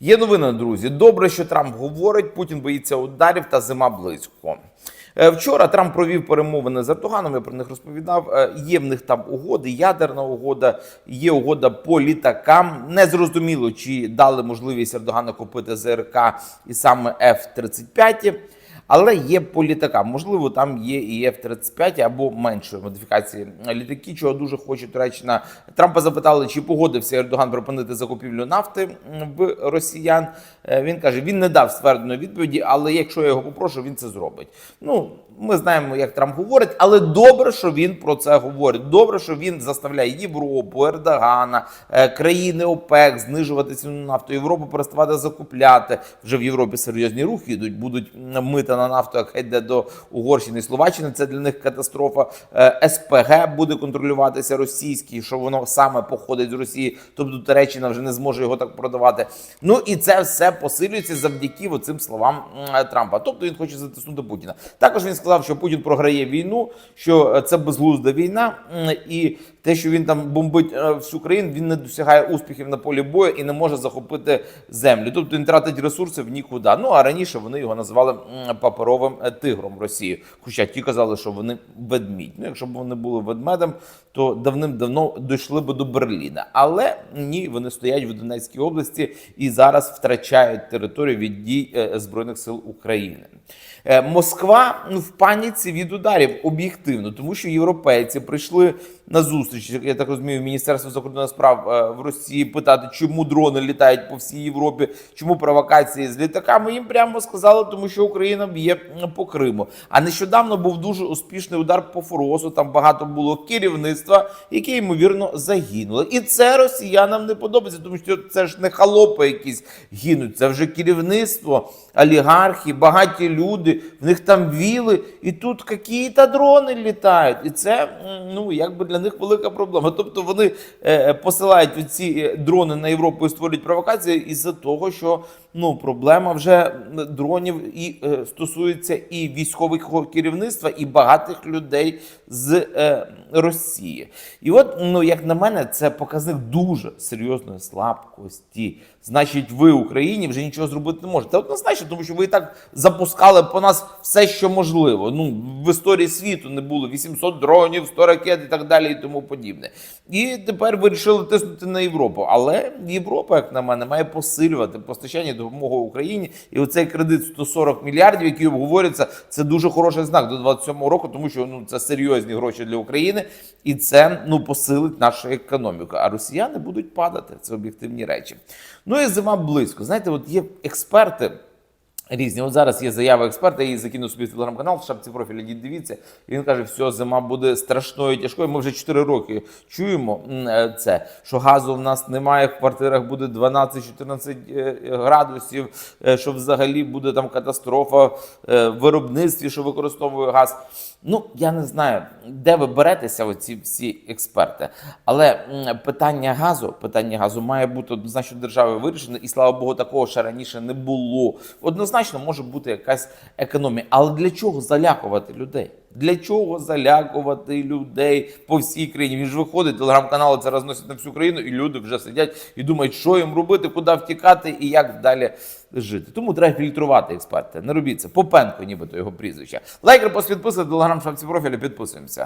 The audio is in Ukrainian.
Є новина, друзі. Добре, що Трамп говорить, Путін боїться ударів та зима близько. Е, Вчора Трамп провів перемовини з Ердоганом. Я про них розповідав. Е, Є в них там угоди, ядерна угода, є угода по літакам. Не зрозуміло, чи дали можливість Ердогану купити ЗРК і саме F-35. Але є по літакам. Можливо, там є і F-35 або меншої модифікації літаки, чого дуже хоче Туреччина. Трампа запитали, чи погодився Ердоган припинити закупівлю нафти в росіян. Е, Він каже, він не дав ствердної відповіді, але якщо я його попрошу, він це зробить. Ну, ми знаємо, як Трамп говорить, але добре, що він про це говорить. Добре, що він заставляє Європу, Ердогана, е, країни ОПЕК знижувати ціну нафту. Європу переставати закупляти. Вже в Європі серйозні рухи йдуть. Будуть м, мита на нафту, яка йде до Угорщини і Словаччини. Це для них катастрофа. Е, СПГ буде контролюватися російський, що воно саме походить з Росії. Тобто Туреччина вже не зможе його так продавати. Ну і це все посилюється завдяки цим словам Трампа. Тобто він хоче затиснути Путіна. Також він сказав, що Путін програє війну, що е, це безглузда війна, і те, що він там бомбить е, всю країну, він не досягає успіхів на полі бою і не може захопити землю. Тобто він тратить ресурси в нікуди. Ну а раніше вони його називали паперовим е, тигром Росії. Хоча ті казали, що вони ведмідь. Ну, якщо б вони були ведмедем, то давним-давно дійшли би до Берліна. Але ні, вони стоять в Донецькій області і зараз втрачають територію від дій е, збройних сил України. Москва ну, в паніці від ударів об'єктивно, тому що європейці прийшли на зустріч, я так розумію, Міністерство закордонних справ е, в Росії питати, чому дрони літають по всій Європі, чому провокації з літаками. Їм прямо сказали, тому що Україна б'є по Криму. А нещодавно був дуже успішний удар по Форосу. Там багато було керівництва, яке ймовірно загинуло. І це росіянам не подобається, тому що це ж не халопи якісь гинуть. Це вже керівництво, олігархи, багаті люди. В них там віли, і тут якісь дрони літають. І це ну якби для них велика проблема. Тобто вони е, посилають ці дрони на Європу і створюють провокації із-за того, що ну проблема вже дронів і е, стосується і військового керівництва, і багатих людей з е, Росії. І от, ну як на мене, це показник дуже серйозної слабкості. Значить, ви Україні вже нічого зробити не можете. Однозначно, тому що ви і так запускали по нас все, що можливо. Ну в історії світу не було 800 дронів, 100 ракет і так далі, і тому подібне. І тепер вирішили тиснути на Європу. Але Європа, як на мене, має посилювати постачання допомоги Україні. І оцей кредит 140 мільярдів, який обговорюється, це дуже хороший знак до 27-го року, тому що ну це серйозні гроші для України, і це ну посилить нашу економіку. А росіяни будуть падати. Це об'єктивні речі. Ну і зима близько. Знаєте, от є експерти. Різні, от зараз є заява експерта, я її закинув собі в телеграм-канал, в шапці профіля дід дивіться. І він каже, все, зима буде страшною, тяжкою. Ми вже 4 роки чуємо е, це, що газу в нас немає, в квартирах буде 12-14 е, градусів, е, що взагалі буде там катастрофа в виробництві, що використовує газ. Ну, я не знаю, де ви беретеся, оці всі експерти. Але питання газу, питання газу має бути однозначно державою вирішено, і слава Богу, такого ще раніше не було. Однозначно може бути якась економія. Але для чого залякувати людей? Для чого залякувати людей по всій країні? Він ж виходить, телеграм-канали це розносять на всю країну, і люди вже сидять і думають, що їм робити, куди втікати і як далі жити. Тому треба фільтрувати експерти. Не робіть це. Попенко, нібито його прізвище. Лайк, репост, підписка, телеграм, шапці профіля, підписуємося.